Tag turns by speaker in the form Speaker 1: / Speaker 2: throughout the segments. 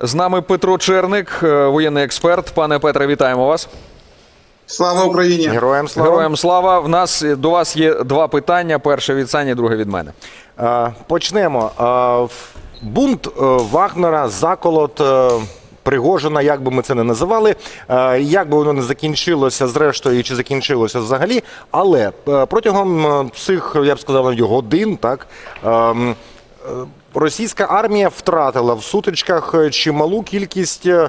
Speaker 1: З нами Петро Черник, е, воєнний експерт. Пане Петре, вітаємо вас.
Speaker 2: Слава Україні!
Speaker 3: Героям слава.
Speaker 1: Героям слава. В нас до вас є два питання: перше від Сані, друге від мене.
Speaker 3: Е, Почнемо. Е, Бунт Вагнера, заколот. Пригожина, як би ми це не називали, як би воно не закінчилося зрештою, чи закінчилося взагалі. Але протягом цих, я б сказав, навіть годин, так ем, російська армія втратила в сутичках е, чималу кількість е, е,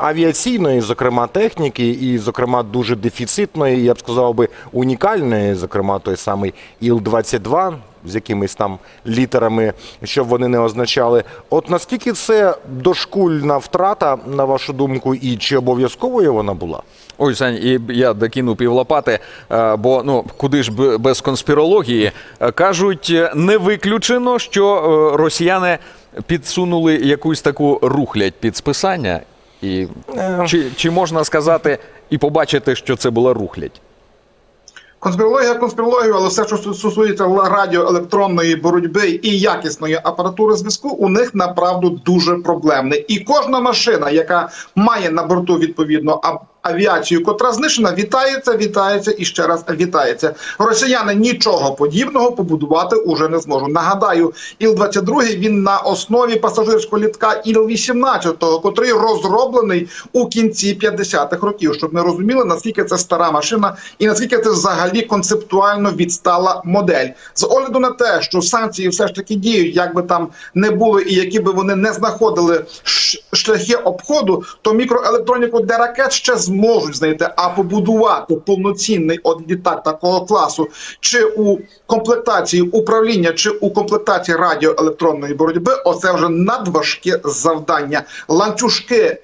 Speaker 3: авіаційної, зокрема, техніки, і, зокрема, дуже дефіцитної, я б сказав би, унікальної, зокрема, той самий Іл-22 з якимись там літерами, щоб вони не означали. От наскільки це дошкульна втрата, на вашу думку, і чи обов'язковою вона була?
Speaker 1: Ой, Сань, і я докину півлопати, е, бо ну куди ж без конспірології. Е, Кажуть, е, не виключено, що е, росіяни підсунули якусь таку рухлядь під списання. І чи, чи можна сказати і побачити, що це була рухлядь?
Speaker 2: Конспірологія конспірологію, але все, що стосується радіоелектронної боротьби і якісної апаратури зв'язку, у них направду дуже проблемне. І кожна машина, яка має на борту відповідно авіацію, котра знищена, вітається, вітається і ще раз вітається. Росіяни нічого подібного побудувати уже не зможуть. Нагадаю, Іл-22 він на основі пасажирського літка Іл-18, котрий розроблений у кінці 50-х років, щоб ми розуміли, наскільки це стара машина і наскільки це взагалі концептуально відстала модель. З огляду на те, що санкції все ж таки діють, як би там не було, і які би вони не знаходили шляхи обходу, то мікроелектроніку для ракет ще зможуть знайти, а побудувати повноцінний літак такого класу, чи у комплектації управління, чи у комплектації радіоелектронної боротьби, оце вже надважке завдання. Ланцюжки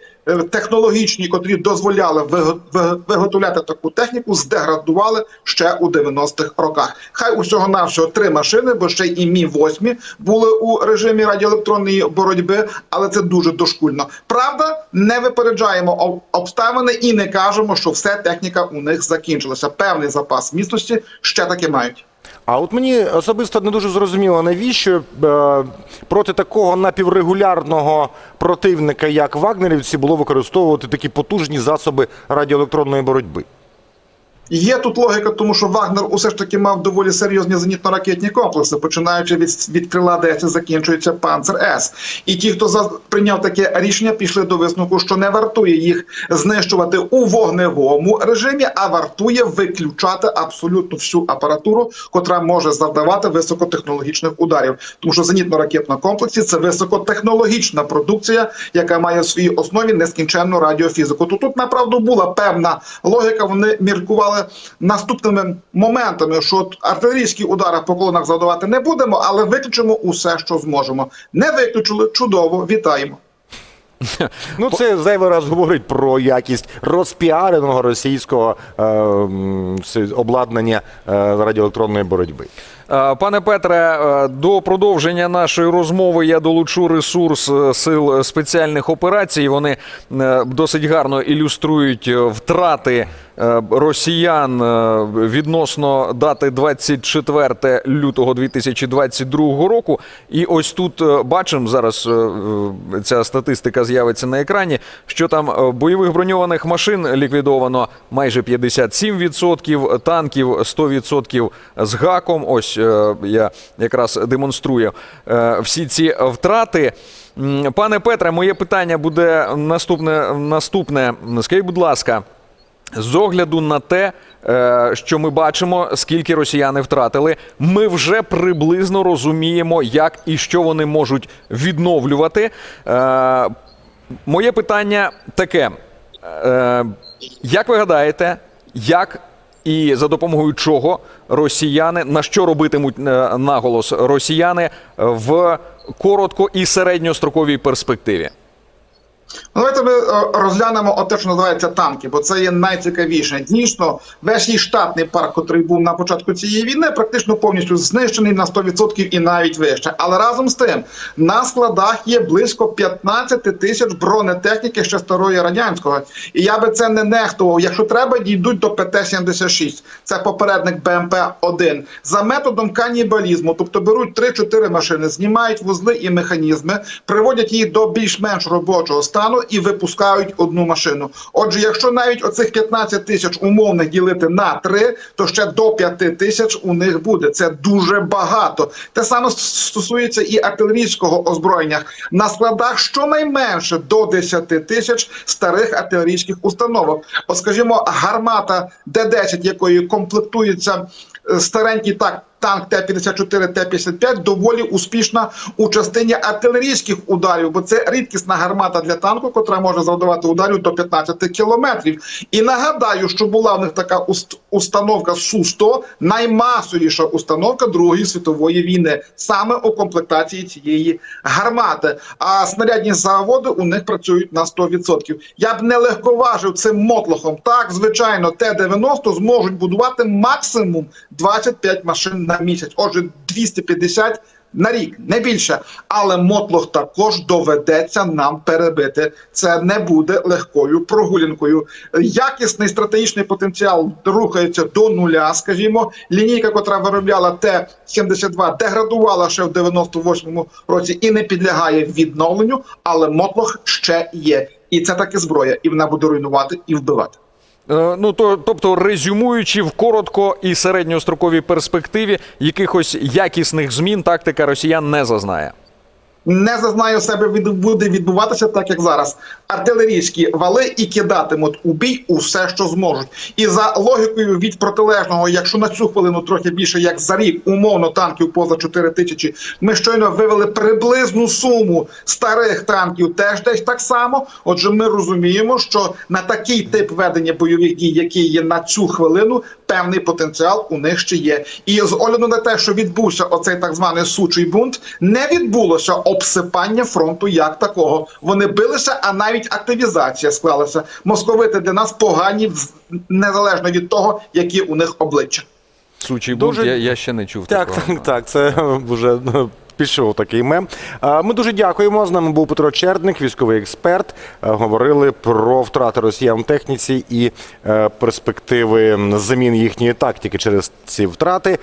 Speaker 2: технологічні, котрі дозволяли виго- виготовляти таку техніку, здеградували ще у 90-х роках. Хай усього навсього три машини, бо ще й мі 8 були у режимі радіоелектронної боротьби, але це дуже дошкульно. Правда, не випереджаємо обставини і не кажемо, що все техніка у них закінчилася. Певний запас міцності ще таки мають.
Speaker 3: А от мені особисто не дуже зрозуміло, навіщо е, проти такого напіврегулярного противника, як вагнерівці, було використовувати такі потужні засоби радіоелектронної боротьби.
Speaker 2: Є тут логіка, тому що Вагнер усе ж таки мав доволі серйозні зенітно-ракетні комплекси, починаючи від, від крила 10, закінчується Панцер С. І ті, хто за, прийняв таке рішення, пішли до висновку, що не вартує їх знищувати у вогневому режимі, а вартує виключати абсолютно всю апаратуру, котра може завдавати високотехнологічних ударів. Тому що зенітно-ракетна комплексі це високотехнологічна продукція, яка має в своїй основі нескінченну радіофізику. То тут направду була певна логіка. Вони міркували наступними моментами, що артилерійські удари по колонах завдавати не будемо, але виключимо усе, що зможемо. Не виключили чудово. Вітаємо.
Speaker 3: Ну, це зайвий раз говорить про якість розпіареного російського е, обладнання е, радіоелектронної боротьби.
Speaker 1: Е, Пане Петре, е, до продовження нашої розмови я долучу ресурс е, сил спеціальних операцій. Вони досить гарно ілюструють втрати росіян е, відносно дати 24 лютого 2022 року. І ось тут е, бачимо зараз. е, е, Ця статистика з'явиться на екрані. Що там е, бойових броньованих машин ліквідовано майже 57%, танків 100% з гаком. Ось е, я якраз демонструю е, всі ці втрати. Пане Петре, моє питання буде наступне. Наступне. Скажіть, будь ласка. З огляду на те, е, що ми бачимо, скільки росіяни втратили, ми вже приблизно розуміємо, як і що вони можуть відновлювати. Е, Моє питання таке: Е, як ви гадаєте, як і за допомогою чого росіяни на що робитимуть наголос росіяни в коротко і середньостроковій перспективі?
Speaker 2: Давайте ми е, розглянемо те, що називається танки, бо це є найцікавіше. Дійсно, весь їх штатний парк, який був на початку цієї війни, практично повністю знищений на 100% і навіть вище. Але разом з тим на складах є близько 15 тисяч бронетехніки ще старої радянського. І я би це не нехтував. Якщо треба, дійдуть до ПТ-76. Це попередник БМП-1. За методом канібалізму, тобто беруть 3-4 машини, знімають вузли і механізми, приводять їх до більш-менш робочого стану і випускають одну машину. Отже, якщо навіть оцих 15 тисяч умовних ділити на 3, то ще до 5 тисяч у них буде. Це дуже багато. Те саме стосується і артилерійського озброєння. На складах щонайменше до 10 тисяч старих артилерійських установок. От, скажімо, гармата Д-10, якою комплектується е, старенький так. Танк Т-54, Т-55 доволі успішна у частині артилерійських ударів, бо це рідкісна гармата для танку, котра може завдавати ударів до 15 кілометрів. І нагадаю, що була в них така уст- установка Су-100, наймасовіша установка Другої світової війни, саме у комплектації цієї гармати. А снарядні заводи у них працюють на 100%. Я б не легковажив цим мотлохом. Так, звичайно, Т-90 зможуть будувати максимум 25 машин на місяць. Отже, 250 на рік, не більше. Але мотлох також доведеться нам перебити. Це не буде легкою прогулянкою. Якісний стратегічний потенціал рухається до нуля. Скажімо, лінійка, котра виробляла Т-72, деградувала ще в 98-му році і не підлягає відновленню, але мотлох ще є. І це таки зброя, і вона буде руйнувати і вбивати.
Speaker 1: Е, Ну то, тобто, резюмуючи в коротко і середньостроковій перспективі, якихось якісних змін тактика росіян не зазнає.
Speaker 2: Не зазнає себе від буде відбуватися так, як зараз. Артилерійські вали і кидатимуть у бій усе, що зможуть. І за логікою від протилежного, якщо на цю хвилину трохи більше як за рік, умовно танків поза 4 тисячі, ми щойно вивели приблизну суму старих танків, теж десь так само. Отже, ми розуміємо, що на такий тип ведення бойових дій, який є на цю хвилину, певний потенціал у них ще є. І з огляду на те, що відбувся оцей так званий сучий бунт, не відбулося обсипання фронту як такого. Вони билися, а навіть активізація склалася. Московити для нас погані незалежно від того, які у них обличчя.
Speaker 1: Сучий
Speaker 3: Дуже-
Speaker 1: бунт, я, я ще не чув
Speaker 3: Так,
Speaker 1: такого.
Speaker 3: так, так. Це вже ну, пішов такий мем. А, Ми дуже дякуємо. З нами був Петро Черник, військовий експерт. Говорили про втрати росіян в техніці і е, перспективи замін їхньої тактики через ці втрати.